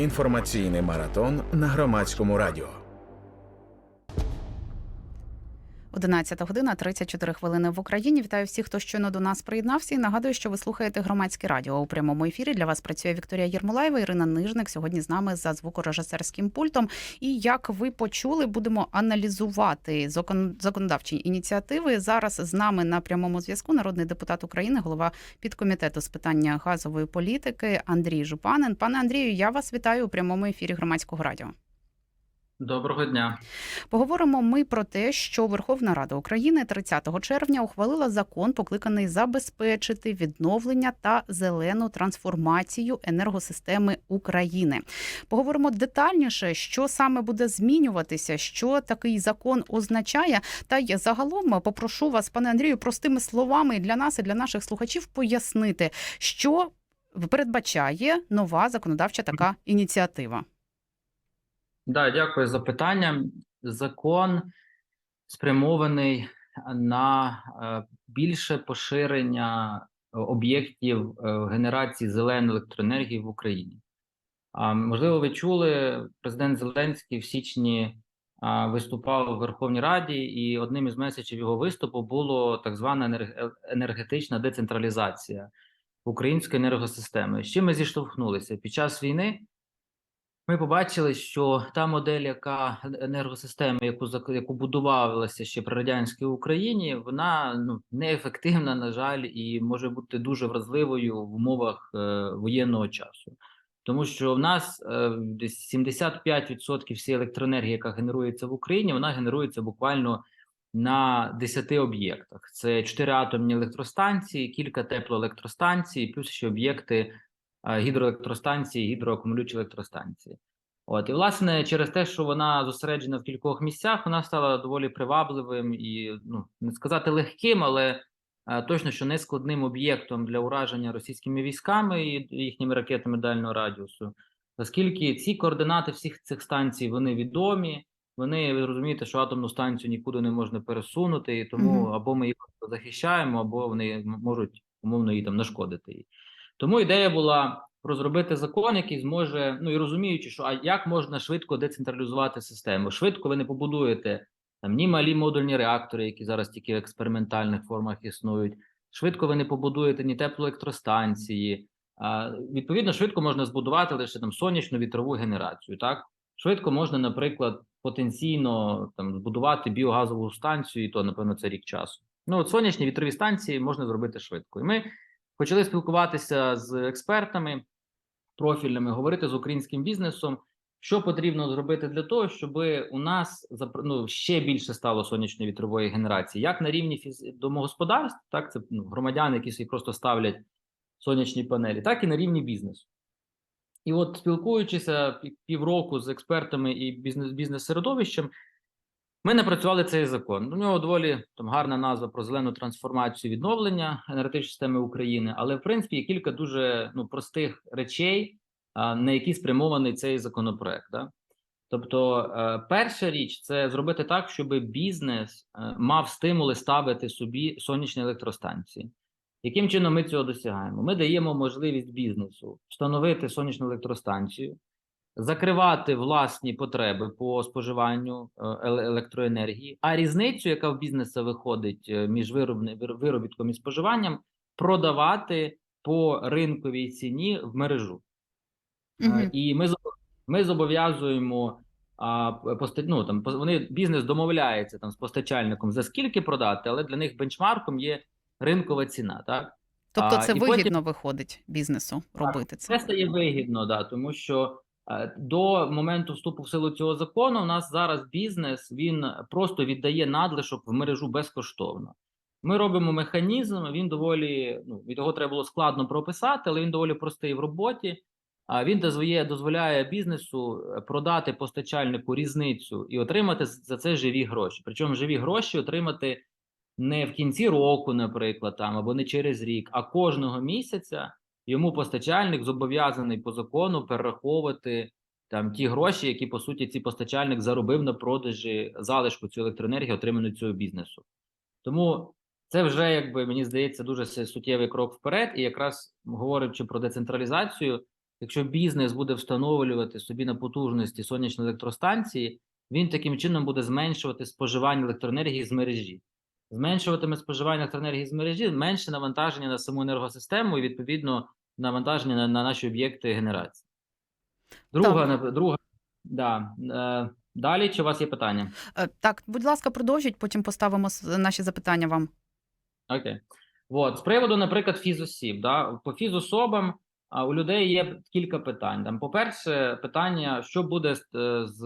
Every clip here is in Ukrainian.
Інформаційний маратон на громадському радіо. 11 година 34 хвилини в Україні. Вітаю всіх, хто щойно до нас приєднався. І нагадую, що ви слухаєте громадське радіо у прямому ефірі. Для вас працює Вікторія Єрмолаєва, Ірина Нижник. Сьогодні з нами за звукорежисерським пультом. І як ви почули, будемо аналізувати закон- законодавчі ініціативи. Зараз з нами на прямому зв'язку народний депутат України, голова підкомітету з питання газової політики Андрій Жупанин. Пане Андрію, я вас вітаю у прямому ефірі громадського радіо. Доброго дня. Поговоримо ми про те, що Верховна Рада України 30 червня ухвалила закон, покликаний забезпечити відновлення та зелену трансформацію енергосистеми України. Поговоримо детальніше, що саме буде змінюватися, що такий закон означає. Та й загалом попрошу вас, пане Андрію, простими словами для нас і для наших слухачів пояснити, що передбачає нова законодавча така ініціатива. Да, дякую за питання. Закон спрямований на е, більше поширення об'єктів е, генерації зеленої електроенергії в Україні. Можливо, ви чули, президент Зеленський в січні виступав у Верховній Раді, і одним із меседжів його виступу було так звана енергетична децентралізація української енергосистеми. З чим ми зіштовхнулися під час війни? Ми побачили, що та модель, яка енергосистеми, яку яку будувалася ще при радянській Україні, вона ну неефективна, на жаль, і може бути дуже вразливою в умовах е, воєнного часу. Тому що в нас е, десь 75% всієї електроенергії, яка генерується в Україні, вона генерується буквально на 10 об'єктах. Це 4 атомні електростанції, кілька теплоелектростанцій, плюс ще об'єкти е, гідроелектростанції, гідроакумулюючі електростанції. От і власне через те, що вона зосереджена в кількох місцях, вона стала доволі привабливим і ну не сказати легким, але е, точно що не складним об'єктом для ураження російськими військами і їхніми ракетами дальнього радіусу, оскільки ці координати всіх цих станцій вони відомі. Вони ви розумієте, що атомну станцію нікуди не можна пересунути, і тому або ми їх захищаємо, або вони можуть умовно їй там нашкодити їй. Тому ідея була розробити закон, який зможе, ну і розуміючи, що а як можна швидко децентралізувати систему. Швидко ви не побудуєте там ні малі модульні реактори, які зараз тільки в експериментальних формах існують. Швидко ви не побудуєте ні теплоелектростанції. А, відповідно, швидко можна збудувати лише там сонячну вітрову генерацію. Так швидко можна, наприклад, потенційно там збудувати біогазову станцію, і то напевно це рік часу. Ну от сонячні вітрові станції можна зробити швидко. І ми почали спілкуватися з експертами профільними, говорити з українським бізнесом, що потрібно зробити для того, щоб у нас ну, ще більше стало сонячної вітрової генерації, як на рівні фіз... домогосподарств, так це ну, громадяни, які собі просто ставлять сонячні панелі, так і на рівні бізнесу. І от спілкуючися півроку з експертами і бізнес бізнес-середовищем, ми напрацювали цей закон. У нього доволі там гарна назва про зелену трансформацію відновлення енергетичної системи України, але в принципі є кілька дуже ну простих речей, на які спрямований цей законопроект. Да? Тобто, е, перша річ це зробити так, щоб бізнес е, мав стимули ставити собі сонячні електростанції. Яким чином ми цього досягаємо? Ми даємо можливість бізнесу встановити сонячну електростанцію, закривати власні потреби по споживанню е, електроенергії, а різницю, яка в бізнесу виходить е, між виробітком і споживанням, продавати по ринковій ціні в мережу. Мгм. І ми ми зобов'язуємо а, ну, там вони бізнес домовляється там з постачальником за скільки продати, але для них бенчмарком є ринкова ціна. Так Тобто, А, це потім- вигідно виходить бізнесу робити це. це стає вигідно, да, тому що до моменту вступу в силу цього закону у нас зараз бізнес він просто віддає надлишок в мережу безкоштовно. Ми робимо механізм. Він доволі ну від його треба було складно прописати, але він доволі простий в роботі. А він дозволяє, дозволяє бізнесу е, продати постачальнику різницю і отримати за це живі гроші. Причому живі гроші отримати не в кінці року, наприклад, там або не через рік, а кожного місяця йому постачальник зобов'язаний по закону перераховувати там ті гроші, які по суті цей постачальник заробив на продажі залишку цієї електроенергії, отриманої цього бізнесу. Тому це вже якби мені здається дуже суттєвий крок вперед. І якраз говорячи про децентралізацію, якщо бізнес буде встановлювати собі на потужності сонячні електростанції, він таким чином буде зменшувати споживання електроенергії з мережі. Зменшуватиме споживання електроенергії з мережі, менше навантаження на саму енергосистему і відповідно навантаження на, на наші об'єкти генерації. Друга, нап- друга, да. Е, далі, чи у вас є питання? Е, Так, будь ласка, продовжіть, потім поставимо наші запитання вам. Окей. От, з приводу, наприклад, фізосіб, да, по фізособам у людей є кілька питань. Там, по-перше, питання, що буде з, е, з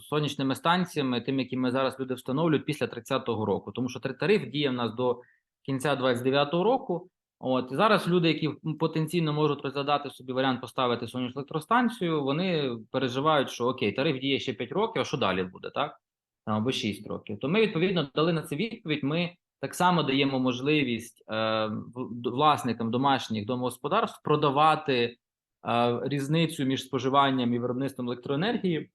сонячними станціями, тим, які ми зараз люди встановлюють після 30-го року, тому що тариф діє в нас до кінця 29-го року. От і зараз люди, які потенційно можуть розглядати собі варіант поставити сонячну електростанцію, вони переживають, що окей, тариф діє ще 5 років, а що далі буде, так? Або 6 років. То ми відповідно дали на це відповідь. Ми так само даємо можливість е, власникам домашніх домогосподарств продавати е, різницю між споживанням і виробництвом електроенергії,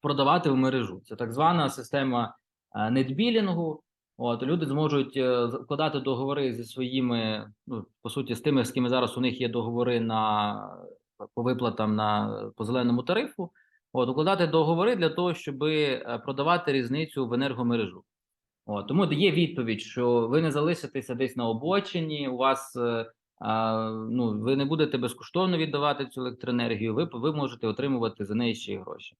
продавати в мережу. Це так звана система е, нетбілінгу. От люди зможуть е, вкладати договори зі своїми, ну по суті, з тими, з ким зараз у них є договори на по виплатам на по зеленому тарифу. От укладати договори для того, щоб продавати різницю в енергомережу. От, тому є відповідь, що ви не залишитеся десь на обочині, у вас е, а, ну, ви не будете безкоштовно віддавати цю електроенергію, ви, ви можете отримувати за неї ще й гроші.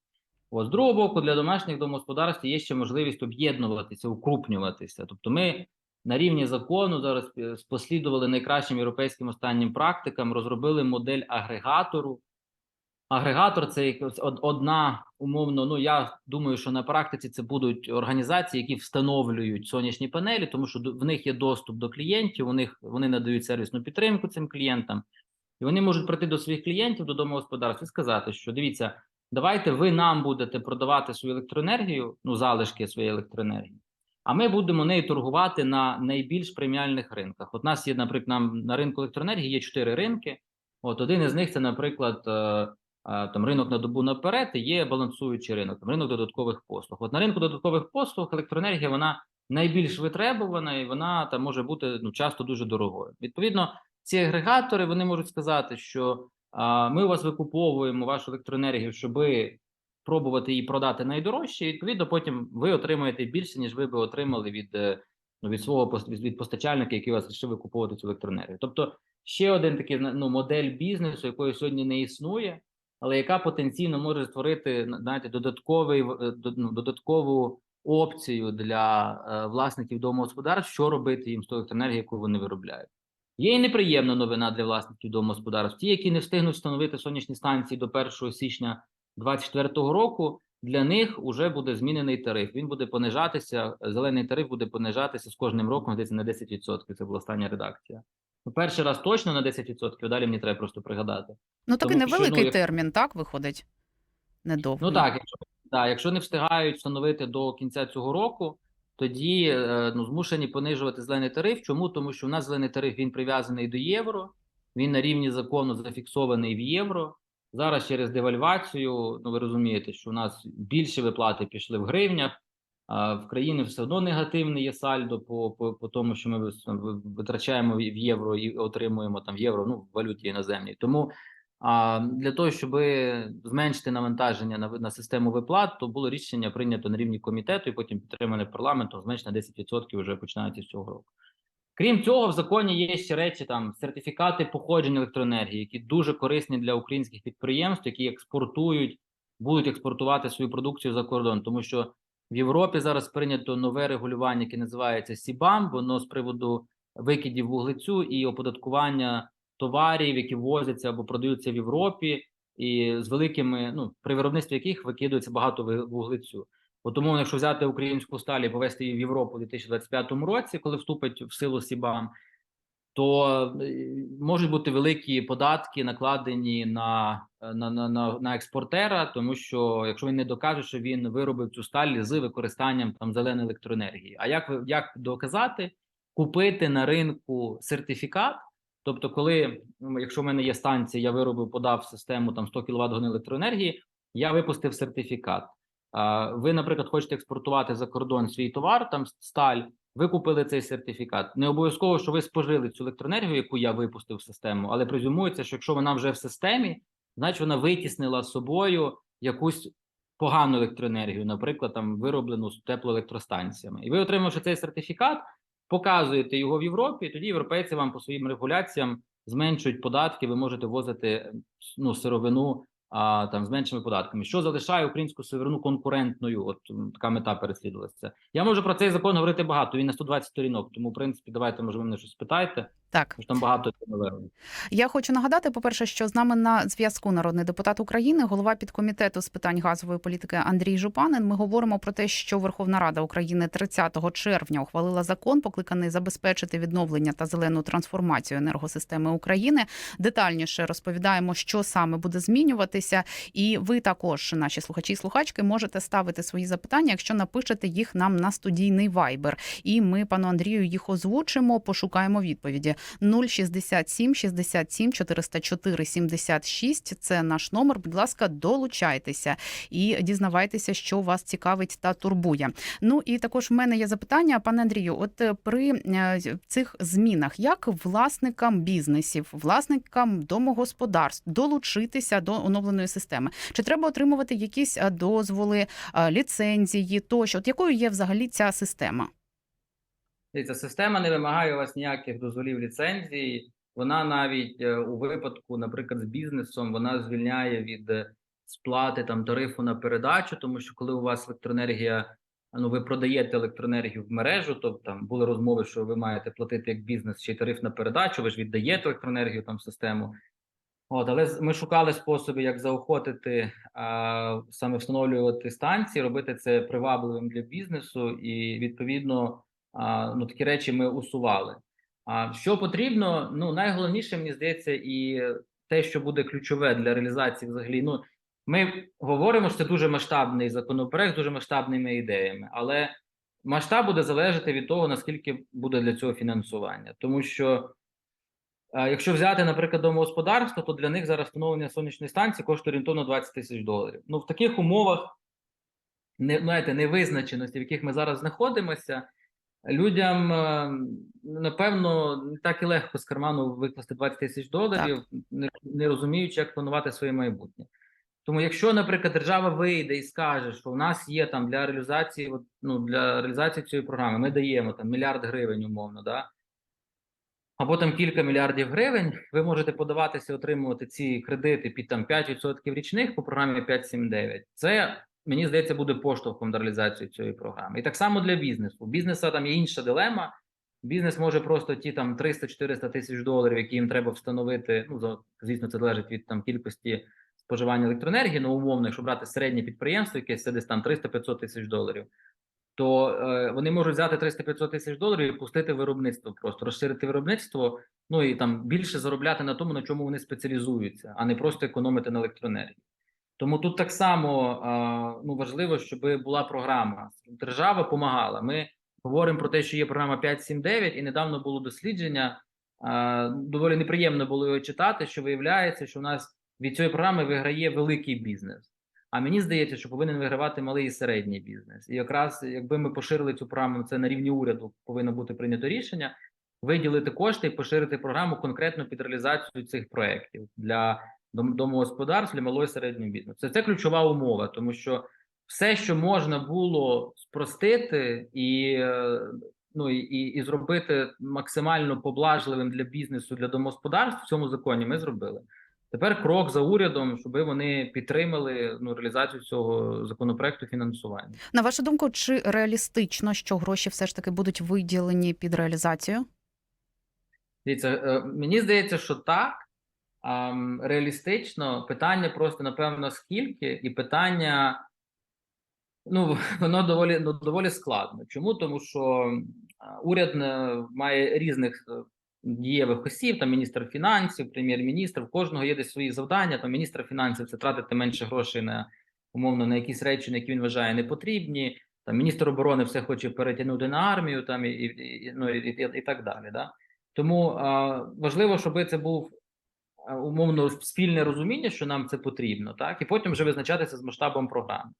От, з другого боку, для домашніх домогосподарств є ще можливість об'єднуватися, укрупнюватися. Тобто, ми на рівні закону зараз е, послідували найкращим європейським останнім практикам, розробили модель агрегатору. Агрегатор це одна умовно. Ну я думаю, що на практиці це будуть організації, які встановлюють сонячні панелі, тому що в них є доступ до клієнтів. У них вони надають сервісну підтримку цим клієнтам, і вони можуть прийти до своїх клієнтів до домогосподарств і сказати, що дивіться, давайте ви нам будете продавати свою електроенергію, ну залишки своєї електроенергії. А ми будемо нею торгувати на найбільш преміальних ринках. От нас є, наприклад, нам на ринку електроенергії є чотири ринки. От один із них це, наприклад, е, там ринок на добу наперед і є балансуючий ринок, там ринок додаткових послуг. От на ринку додаткових послуг електроенергія вона найбільш витребувана і вона там може бути ну часто дуже дорогою. Відповідно, ці агрегатори вони можуть сказати, що ми у вас викуповуємо вашу електроенергію, щоб пробувати її продати найдорожче. І відповідно, потім ви отримаєте більше, ніж ви би отримали від, е, ну, від свого від, постачальника, який вас вирішив викуповувати цю електроенергію. Тобто, ще один такий ну, модель бізнесу, якої сьогодні не існує але яка потенційно може створити знаєте, додатковий е, ну, додаткову опцію для е, власників домогосподарств, що робити їм з тою електроенергією, яку вони виробляють. Є і неприємна новина для власників домогосподарств. Ті, які не встигнуть встановити сонячні станції до 1 січня 2024 року, для них вже буде змінений тариф. Він буде понижатися. Зелений тариф буде понижатися з кожним роком здається, на 10%. Це була остання редакція. Ну, перший раз точно на 10%, Далі мені треба просто пригадати. Ну, такий Тому що, невеликий ну, як- термін, так, виходить? Недовгий. Ну так, якщо, так, якщо не встигають встановити до кінця цього року, тоді е, ну, змушені понижувати зелений тариф. Чому? Тому що у нас зелений тариф він прив'язаний до євро, він на рівні закону зафіксований в євро. Зараз через девальвацію, ну ви розумієте, що у нас більше виплати пішли в гривнях, а в країні все одно негативне є сальдо по, по, по тому, що ми витрачаємо в євро і отримуємо там євро, ну в валюті іноземній. Тому а для того, щоб зменшити навантаження на, на систему виплат, то було рішення прийнято на рівні комітету і потім підтримане парламентом, зменшити на 10% вже починаючи з цього року. Крім цього, в законі є ще речі там сертифікати походження електроенергії, які дуже корисні для українських підприємств, які експортують, будуть експортувати свою продукцію за кордон, тому що в Європі зараз прийнято нове регулювання, яке називається СІБАМ, воно з приводу викидів вуглецю і оподаткування товарів, які ввозяться або продаються в Європі, і з великими, ну при виробництві яких викидується багато вуглецю. От тому, якщо взяти українську сталь і повезти її в Європу у 2025 році, коли вступить в силу СІБАМ, то е, можуть бути великі податки накладені на, на, на, на, на експортера, тому що якщо він не докаже, що він виробив цю сталь з використанням там зеленої електроенергії. А як як доказати? Купити на ринку сертифікат. Тобто, коли ну, якщо в мене є станція, я виробив, подав систему там 100 кВт годин електроенергії, я випустив сертифікат. Ви, наприклад, хочете експортувати за кордон свій товар, там сталь. Ви купили цей сертифікат. Не обов'язково, що ви спожили цю електроенергію, яку я випустив в систему, але презюмується, що якщо вона вже в системі, значить вона витіснила з собою якусь погану електроенергію, наприклад, там вироблену з теплоелектростанціями. І ви, отримавши цей сертифікат, показуєте його в Європі, тоді європейці вам по своїм регуляціям зменшують податки, ви можете возити ну, сировину а, там з меншими податками, що залишає українську сировину конкурентною. От така мета переслідувалася. Я можу про цей закон говорити багато. Він на 120 сторінок. Тому, в принципі, давайте може ви мене щось питайте. Так, там багато новин. я хочу нагадати, по-перше, що з нами на зв'язку народний депутат України, голова підкомітету з питань газової політики Андрій Жупанин. Ми говоримо про те, що Верховна Рада України 30 червня ухвалила закон, покликаний забезпечити відновлення та зелену трансформацію енергосистеми України. Детальніше розповідаємо, що саме буде змінюватися. І ви також, наші слухачі і слухачки, можете ставити свої запитання, якщо напишете їх нам на студійний вайбер. І ми, пану Андрію, їх озвучимо, пошукаємо відповіді. 067 67 404 76 – Це наш номер. Будь ласка, долучайтеся і дізнавайтеся, що вас цікавить та турбує. Ну і також в мене є запитання, пане Андрію. От е, при е, цих змінах, як власникам бізнесів, власникам домогосподарств долучитися до оновленої системи? Чи треба отримувати якісь е, дозволи, ліцензії тощо? От якою є взагалі ця система? Дивіться, система не вимагає у вас ніяких дозволів ліцензії. Вона навіть е, у випадку, наприклад, з бізнесом, вона звільняє від е, сплати там тарифу на передачу, тому що коли у вас електроенергія, ну ви продаєте електроенергію в мережу, то там були розмови, що ви маєте платити як бізнес ще й тариф на передачу, ви ж віддаєте електроенергію там в систему. От, але ми шукали способи, як заохотити а, саме встановлювати станції, робити це привабливим для бізнесу, і відповідно ну, такі речі ми усували. А що потрібно? Ну найголовніше мені здається, і те, що буде ключове для реалізації, взагалі, ну ми говоримо, що це дуже масштабний законопроект, дуже масштабними ідеями, але масштаб буде залежати від того, наскільки буде для цього фінансування, тому що. Якщо взяти, наприклад, домогосподарство, то для них зараз встановлення сонячної станції коштує орієнтовно 20 тисяч доларів. Ну, в таких умовах не, знаєте, невизначеності, в яких ми зараз знаходимося, людям е, напевно не так і легко з карману викласти 20 тисяч доларів, не, не розуміючи, як планувати своє майбутнє. Тому, якщо, наприклад, держава вийде і скаже, що у нас є там для реалізації, от, ну, для реалізації цієї програми, ми даємо там мільярд гривень, умовно, да, або там кілька мільярдів гривень, ви можете подаватися, отримувати ці кредити під там 5% річних по програмі 5.7.9. Це мені здається буде поштовхом до реалізації цієї програми. І так само для бізнесу. У бізнеса там є інша дилема. Бізнес може просто ті там 300-400 тисяч доларів, які їм треба встановити. Ну звісно, це залежить від там кількості споживання електроенергії. Ну умовно, якщо брати середнє підприємство, яке це десь там 300-500 тисяч доларів то е, вони можуть взяти 300-500 тисяч доларів і пустити виробництво, просто розширити виробництво, ну і там більше заробляти на тому, на чому вони спеціалізуються, а не просто економити на електроенергії. Тому тут так само ну важливо, щоб була програма. Держава допомагала. Ми говоримо про те, що є програма 5.7.9, і недавно було дослідження. Доволі неприємно було його читати, що виявляється, що у нас від цієї програми виграє великий бізнес. А мені здається, що повинен вигравати малий і середній бізнес. І якраз якби ми поширили цю програму, це на рівні уряду повинно бути прийнято рішення, виділити кошти і поширити програму конкретно під реалізацію цих проєктів для домогосподарств, для малого і середнього бізнесу. Це, це ключова умова, тому що все, що можна було спростити і, е, ну, і, і, і зробити максимально поблажливим для бізнесу, для домогосподарств в цьому законі, ми зробили. Тепер крок за урядом, щоб вони підтримали ну, реалізацію цього законопроекту фінансування. На вашу думку, чи реалістично, що гроші все ж таки будуть виділені під реалізацію? Дивіться, е, мені здається, що так. А, реалістично питання просто напевно скільки, і питання ну воно доволі ну доволі складно. Чому? Тому що уряд е, має різних е, дієвих осіб, там міністр фінансів, прем'єр-міністр, в кожного є десь свої завдання. Там міністр фінансів це тратити менше грошей на умовно на якісь речі, на які він вважає непотрібні. Там міністр оборони все хоче перетягнути на армію, там і, і, ну, і, і, і так далі. Да? Тому а, важливо, щоб це був умовно спільне розуміння, що нам це потрібно, так і потім вже визначатися з масштабом програми.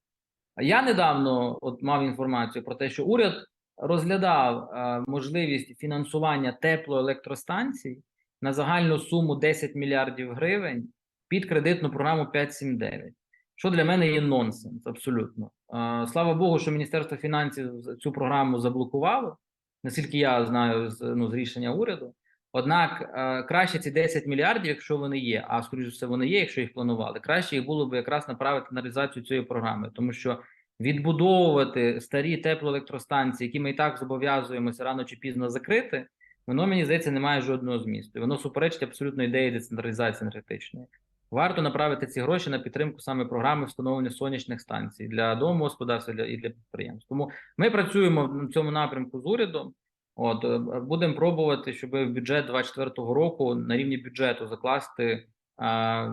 Я недавно от мав інформацію про те, що уряд розглядав а, можливість фінансування теплоелектростанцій на загальну суму 10 мільярдів гривень під кредитну програму 579, що для мене є нонсенс, абсолютно. Е, Слава Богу, що Міністерство фінансів цю програму заблокувало, наскільки я знаю, з, ну, з рішення уряду. Однак е, краще ці 10 мільярдів, якщо вони є, а скоріш за все вони є, якщо їх планували, краще їх було б якраз направити на реалізацію цієї програми, тому що відбудовувати старі теплоелектростанції, які ми і так зобов'язуємося рано чи пізно закрити, воно мені здається не має жодного змісту. Воно суперечить абсолютно ідеї децентралізації енергетичної. Варто направити ці гроші на підтримку саме програми встановлення сонячних станцій для домогосподарства і для підприємств. Тому ми працюємо в цьому напрямку з урядом. От е, будемо пробувати, щоб в бюджет 2024 року на рівні бюджету закласти а,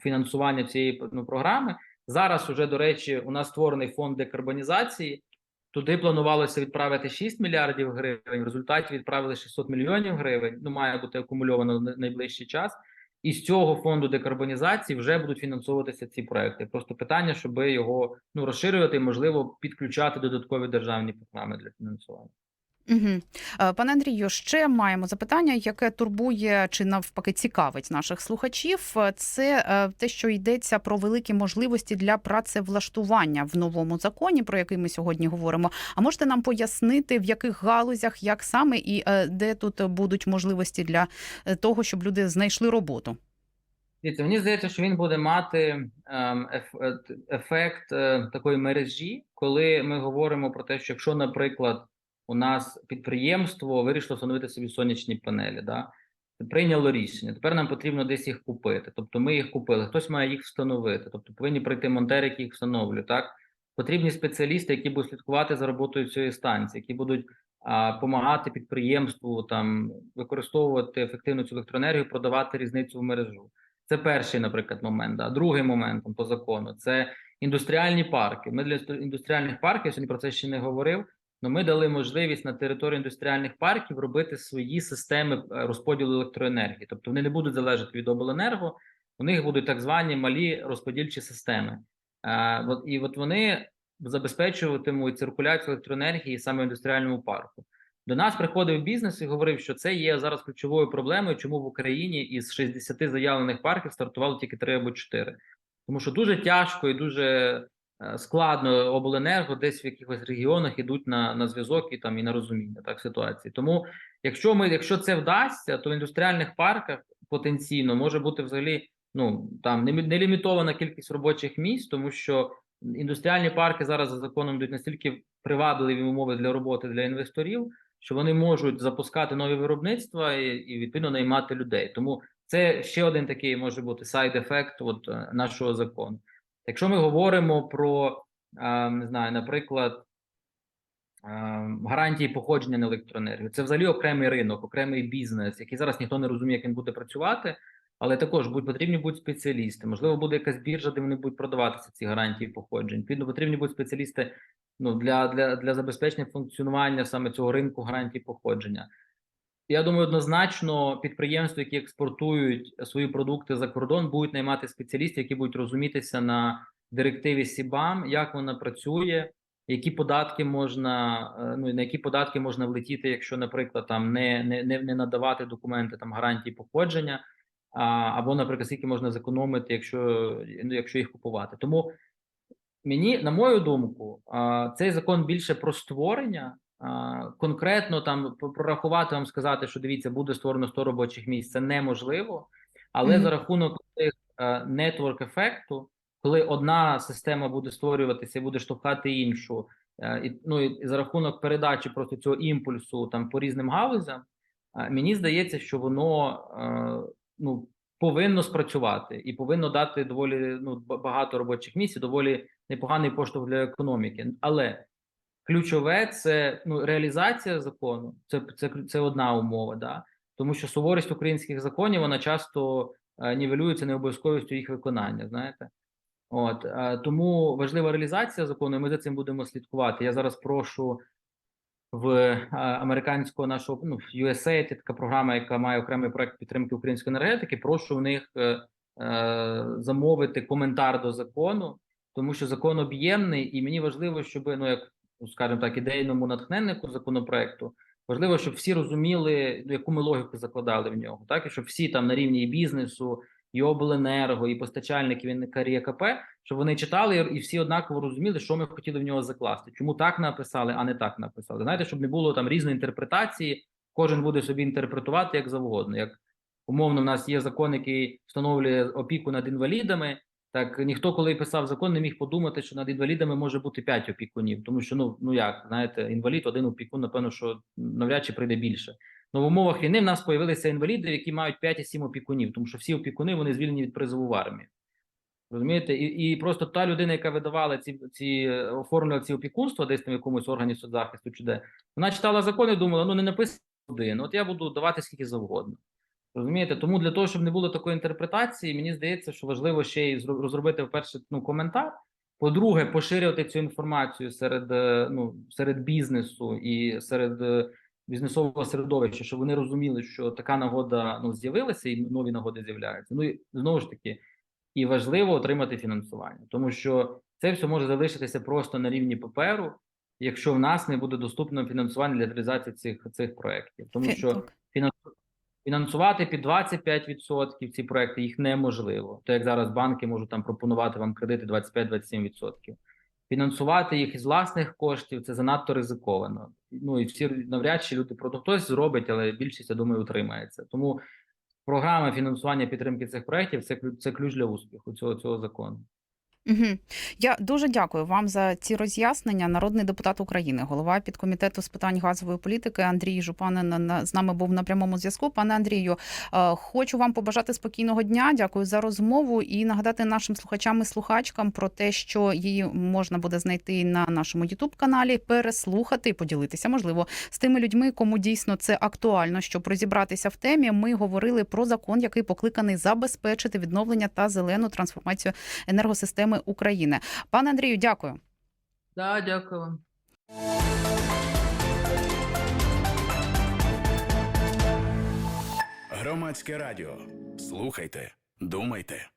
фінансування цієї ну, програми. Зараз уже до речі, у нас створений фонд декарбонізації. Туди планувалося відправити 6 мільярдів гривень. В результаті відправили 600 мільйонів гривень. Ну має бути акумульовано в найближчий час. І з цього фонду декарбонізації вже будуть фінансовуватися ці проекти. Просто питання, щоб його ну розширювати і можливо підключати додаткові державні програми для фінансування. Угу. Пане Андрію, ще маємо запитання, яке турбує чи навпаки цікавить наших слухачів. Це е, те, що йдеться про великі можливості для працевлаштування в новому законі, про який ми сьогодні говоримо. А можете нам пояснити, в яких галузях, як саме і е, де тут будуть можливості для того, щоб люди знайшли роботу? Дивіться, мені здається, що він буде мати ем, ефект такої мережі, коли ми говоримо про те, що якщо, наприклад, у нас підприємство вирішило встановити собі сонячні панелі, да, прийняло рішення. Тепер нам потрібно десь їх купити. Тобто ми їх купили, хтось має їх встановити. Тобто повинні прийти монтери, які їх встановлюють. Так потрібні спеціалісти, які будуть слідкувати за роботою цієї станції, які будуть допомагати підприємству там використовувати ефективно цю електроенергію, продавати різницю в мережу. Це перший, наприклад, момент. Да. Другий момент по закону це індустріальні парки. Ми для індустріальних парків я сьогодні про це ще не говорив. Але ми дали можливість на території індустріальних парків робити свої системи е, розподілу електроенергії. Тобто вони не будуть залежати від обленерго, у них будуть так звані малі розподільчі системи. Е, і от вони забезпечуватимуть циркуляцію електроенергії саме в індустріальному парку. До нас приходив бізнес і говорив, що це є зараз ключовою проблемою, чому в Україні із 60 заявлених парків стартувало тільки 3 або 4. Тому що дуже тяжко і дуже складно обленерго десь в якихось регіонах ідуть на, на зв'язок і там і на розуміння так ситуації. Тому, якщо ми, якщо це вдасться, то в індустріальних парках потенційно може бути взагалі ну там не, не лімітована кількість робочих місць, тому що індустріальні парки зараз за законом дають настільки привабливі умови для роботи для інвесторів, що вони можуть запускати нові виробництва і, і відповідно наймати людей. Тому це ще один такий може бути сайд-ефект от е, нашого закону. Якщо ми говоримо про не знаю, наприклад, гарантії походження на електроенергію, це взагалі окремий ринок, окремий бізнес, який зараз ніхто не розуміє, як він буде працювати. Але також будуть потрібні будуть спеціалісти. Можливо, буде якась біржа, де вони будуть продаватися ці гарантії походжень. Відповідно, потрібні будуть спеціалісти ну, для, для, для забезпечення функціонування саме цього ринку гарантій походження. Я думаю, однозначно підприємства, які експортують свої продукти за кордон, будуть наймати спеціалістів, які будуть розумітися на директиві СІБАМ, як вона працює, які податки можна, е, ну на які податки можна влетіти, якщо, наприклад, там не, не, не, надавати документи там гарантії походження, а, або, наприклад, скільки можна зекономити, якщо, ну, якщо їх купувати. Тому мені, на мою думку, цей закон більше про створення. Конкретно там прорахувати вам сказати, що дивіться, буде створено 100 робочих місць, це неможливо. Але Мгм. за рахунок цих нетворк ефекту, коли одна система буде створюватися і буде штовхати іншу, е, і ну і за рахунок передачі просто цього імпульсу там по різним галузям, е, мені здається, що воно е, ну повинно спрацювати і повинно дати доволі ну багато робочих місць, і доволі непоганий поштовх для економіки. Але ключове це ну реалізація закону. Це це, це одна умова, да тому що суворість українських законів вона часто е, нівелюється необов'язковістю їх виконання. Знаєте, от е, тому важлива реалізація закону. і Ми за цим будемо слідкувати. Я зараз прошу в е, американського нашого ну USAID, це така програма, яка має окремий проект підтримки української енергетики. Прошу в них е, е, замовити коментар до закону, тому що закон об'ємний, і мені важливо, щоб ну як скажімо так, ідейному натхненнику законопроекту. Важливо, щоб всі розуміли, ну, яку ми логіку закладали в нього, так і щоб всі там на рівні і бізнесу і обленерго, і постачальників і НКРЄКП, щоб вони читали і всі однаково розуміли, що ми хотіли в нього закласти. Чому так написали, а не так написали. Знаєте, щоб не було там різної інтерпретації. Кожен буде собі інтерпретувати як завгодно. Як умовно, в нас є закон, який встановлює опіку над інвалідами. Так ніхто, коли писав закон, не міг подумати, що над інвалідами може бути 5 опікунів, тому що ну ну як знаєте, інвалід один опікун, напевно, що навряд чи прийде більше. Ну в умовах війни в нас появилися інваліди, які мають 5 і 7 опікунів, тому що всі опікуни вони звільнені від призову в армію. Розумієте, і, і просто та людина, яка видавала ці ці оформлювала ці опікунства, десь в якомусь органі соцзахисту чи де, вона читала закон і думала, ну не написано один, от я буду давати скільки завгодно. Розумієте, тому для того, щоб не було такої інтерпретації, мені здається, що важливо ще й зро- розробити вперше ну, коментар. По-друге, поширювати цю інформацію серед е, ну серед бізнесу і серед е, бізнесового середовища, щоб вони розуміли, що така нагода ну з'явилася, і нові нагоди з'являються. Ну і знову ж таки, і важливо отримати фінансування, тому що це все може залишитися просто на рівні паперу, якщо в нас не буде доступно фінансування для реалізації цих цих проєктів, тому що. Фінансувати під 25% ці проекти їх неможливо. То як зараз банки можуть там пропонувати вам кредити 25-27%. Фінансувати їх із власних коштів це занадто ризиковано. Ну і всі навряд чи люди про хтось зробить, але більшість, я думаю, утримається. Тому програма фінансування підтримки цих проєктів це це ключ для успіху цього цього закону. Угу. Я дуже дякую вам за ці роз'яснення. Народний депутат України, голова підкомітету з питань газової політики Андрій Жупанин з нами був на прямому зв'язку. Пане Андрію, е, хочу вам побажати спокійного дня. Дякую за розмову і нагадати нашим слухачам і слухачкам про те, що її можна буде знайти на нашому Ютуб каналі, переслухати і поділитися, можливо, з тими людьми, кому дійсно це актуально, щоб розібратися в темі. Ми говорили про закон, який покликаний забезпечити відновлення та зелену трансформацію енергосистеми України. Пане Андрію, дякую. Да, дякую вам. Громадське радіо. Слухайте, думайте.